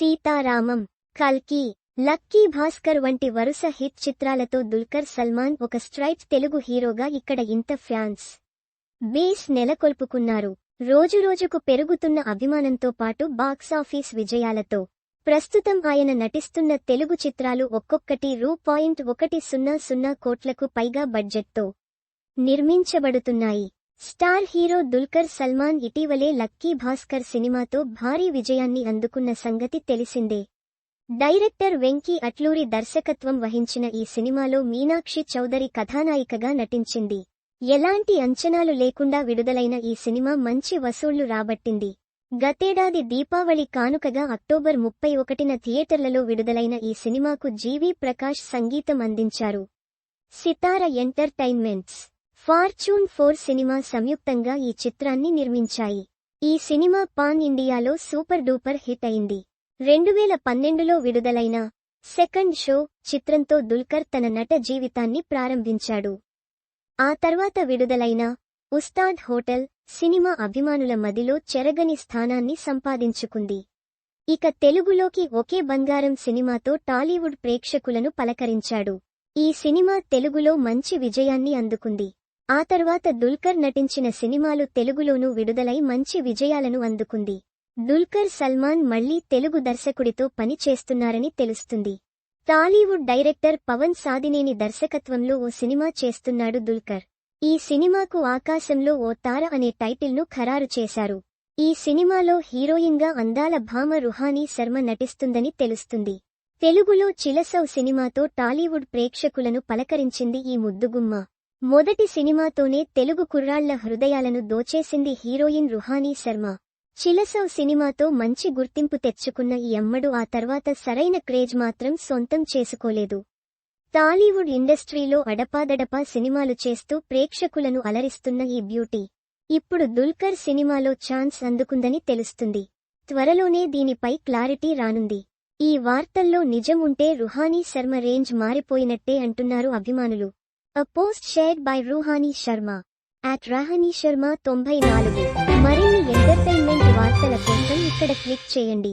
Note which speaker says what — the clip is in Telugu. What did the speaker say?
Speaker 1: సీతారామం కల్కి లక్కీ భాస్కర్ వంటి వరుస హిట్ చిత్రాలతో దుల్కర్ సల్మాన్ ఒక స్ట్రైట్ తెలుగు హీరోగా ఇక్కడ ఇంత ఫ్యాన్స్ బేస్ నెలకొల్పుకున్నారు. రోజురోజుకు పెరుగుతున్న అభిమానంతో పాటు బాక్సాఫీస్ విజయాలతో ప్రస్తుతం ఆయన నటిస్తున్న తెలుగు చిత్రాలు ఒక్కొక్కటి రూ. పాయింట్ ఒకటి సున్నా సున్నా కోట్లకు పైగా బడ్జెట్తో నిర్మించబడుతున్నాయి. స్టార్ హీరో దుల్కర్ సల్మాన్ ఇటీవలే లక్కీ భాస్కర్ సినిమాతో భారీ విజయాన్ని అందుకున్న సంగతి తెలిసిందే. డైరెక్టర్ వెంకీ అట్లూరి దర్శకత్వం వహించిన ఈ సినిమాలో మీనాక్షి చౌదరి కథానాయికగా నటించింది. ఎలాంటి అంచనాలు లేకుండా విడుదలైన ఈ సినిమా మంచి వసూళ్ళు రాబట్టింది. గతేడాది దీపావళి కానుకగా అక్టోబర్ ముప్పై ఒకటిన థియేటర్లలో విడుదలైన ఈ సినిమాకు జీవీ ప్రకాష్ సంగీతం అందించారు. Sithara entertainments fortune four cinema సంయుక్తంగా ఈ చిత్రాన్ని నిర్మించాయి. ఈ సినిమా పాన్ ఇండియాలో సూపర్ డూపర్ హిట్ అయింది. రెండువేల పన్నెండులో విడుదలైన సెకండ్ షో చిత్రంతో దుల్కర్ తన నట జీవితాన్ని ప్రారంభించాడు. ఆ తర్వాత విడుదలైన ఉస్తాద్ హోటల్ సినిమా అభిమానుల మదిలో చెరగని స్థానాన్ని సంపాదించుకుంది. ఇక తెలుగులోకి ఒకే బంగారం సినిమాతో టాలీవుడ్ ప్రేక్షకులను పలకరించాడు. ఈ సినిమా తెలుగులో మంచి విజయాన్ని అందుకుంది. ఆ తర్వాత దుల్కర్ నటించిన సినిమాలు తెలుగులోనూ విడుదలై మంచి విజయాలను అందుకుంది. దుల్కర్ సల్మాన్ మళ్ళీ తెలుగు దర్శకుడితో పని చేస్తున్నారని తెలుస్తుంది. టాలీవుడ్ డైరెక్టర్ పవన్ సాదినేని దర్శకత్వంలో ఓ సినిమా చేస్తున్నాడు దుల్కర్. ఈ సినిమాకు ఆకాశంలో ఓ తార అనే టైటిల్ను ఖరారు చేశారు. ఈ సినిమాలో హీరోయిన్గా అందాల భామ రుహానీ శర్మ నటిస్తుందని తెలుస్తుంది. తెలుగులో చిలసౌ సినిమాతో టాలీవుడ్ ప్రేక్షకులను పలకరించింది ఈ ముద్దుగుమ్మ. మొదటి సినిమాతోనే తెలుగు కుర్రాళ్ళ హృదయాలను దోచేసింది హీరోయిన్ రుహానీ శర్మ. చిలసౌ సినిమాతో మంచి గుర్తింపు తెచ్చుకున్న ఈ అమ్మడు ఆ తర్వాత సరైన క్రేజ్ మాత్రం సొంతం చేసుకోలేదు. టాలీవుడ్ ఇండస్ట్రీలో అడపాదడపా సినిమాలు చేస్తూ ప్రేక్షకులను అలరిస్తున్న ఈ బ్యూటీ. ఇప్పుడు దుల్కర్ సినిమాలో ఛాన్స్ అందుకుందని తెలుస్తుంది. త్వరలోనే దీనిపై క్లారిటీ రానుంది. ఈ వార్తల్లో నిజం ఉంటే రుహానీ శర్మ రేంజ్ మారిపోయినట్టే అంటున్నారు అభిమానులు. A post shared by Ruhani Sharma at Rahani Sharma తొంభై నాలుగు. మరిన్ని ఎంటర్టైన్మెంట్ వార్తల కోసం ఇక్కడ క్లిక్ చేయండి.